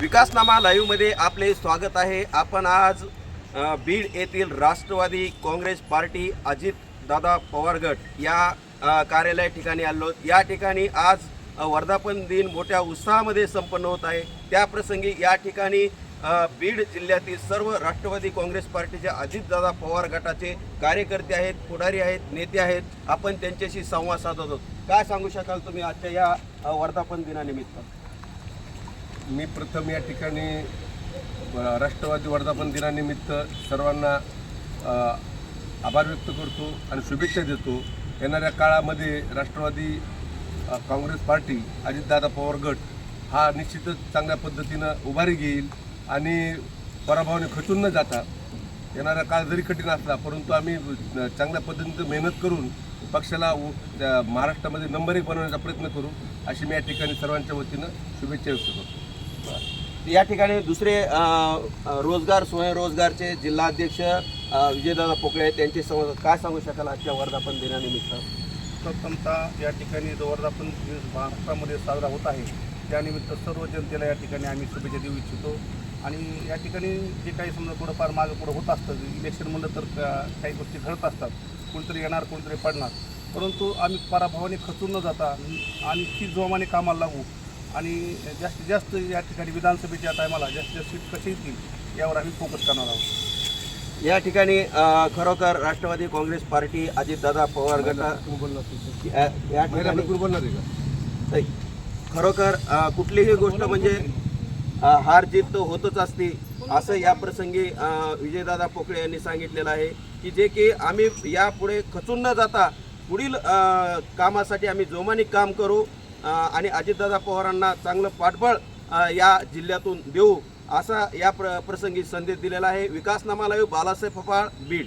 विकासनामा लाईव्हमध्ये आपले स्वागत आहे. आपण आज बीड येथील राष्ट्रवादी काँग्रेस पार्टी अजित दादा पवार गट या कार्यालय ठिकाणी आलो. या ठिकाणी आज वर्धापन दिन मोठ्या उत्साहामध्ये संपन्न होत आहे. त्याप्रसंगी या ठिकाणी बीड जिल्ह्यातील सर्व राष्ट्रवादी काँग्रेस पार्टीचे अजितदादा पवार गटाचे कार्यकर्ते आहेत पुढारी आहेत नेते आहेत. आपण त्यांच्याशी संवाद साधत आहोत. काय सांगू शकाल तुम्ही आजच्या या वर्धापन दिनानिमित्त? मी प्रथम या ठिकाणी राष्ट्रवादी वर्धापन दिनानिमित्त सर्वांना आभार व्यक्त करतो आणि शुभेच्छा देतो. येणाऱ्या काळामध्ये राष्ट्रवादी काँग्रेस पार्टी अजितदादा पवार गट हा निश्चितच चांगल्या पद्धतीनं उभारी घेईल आणि पराभवाने खचून न जाता येणारा काळ जरी कठीण असला परंतु आम्ही चांगल्या पद्धतीनं मेहनत करून पक्षाला उ- त्या महाराष्ट्रामध्ये नंबर एक बनवण्याचा प्रयत्न करू अशी मी या ठिकाणी सर्वांच्या वतीनं शुभेच्छा व्यक्त करतो. या ठिकाणी दुसरे रोजगार स्वयंरोजगारचे जिल्हाध्यक्ष विजयदादा पोकळे आहेत त्यांचे संवाद काय सांगू शकाल आजच्या वर्धापन दिनानिमित्त? प्रथमतः या ठिकाणी जो वर्धापन दिवस महाराष्ट्रामध्ये साजरा होत आहे त्यानिमित्त सर्व जनतेला या ठिकाणी आम्ही शुभेच्छा देऊ इच्छितो. आणि या ठिकाणी जे काही समजा थोडंफार मागं पुढं होत असतं इलेक्शन म्हणलं तर काही गोष्टी घडत असतात कोणतरी येणार कोणतरी पडणार. परंतु आम्ही पराभवाने खचून न जाता आणखी जोमाने कामाला लागू आणि जास्तीत जास्त या ठिकाणी विधानसभेच्या टायमाला जास्तीत जास्त सीट कशी येतील यावर आम्ही फोकस करणार आहोत. या ठिकाणी खरोखर राष्ट्रवादी काँग्रेस पार्टी अजितदादा पवार गटा. खरोखर कुठलीही गोष्ट म्हणजे हार जीत तर होतच असते. असं या प्रसंगी विजयदादा पोकळे यांनी सांगितलेलं आहे की जे की आम्ही यापुढे खचून न जाता पुढील कामासाठी आम्ही जोमाने काम करू. आणि अजितदादा पवारांना चांगलं पाठबळ या जिल्ह्यातून देऊ असा या प्र प्रसंगी संदेश दिलेला आहे. विकासनामा लाईव्ह बालासाहेब फपाळ बीड.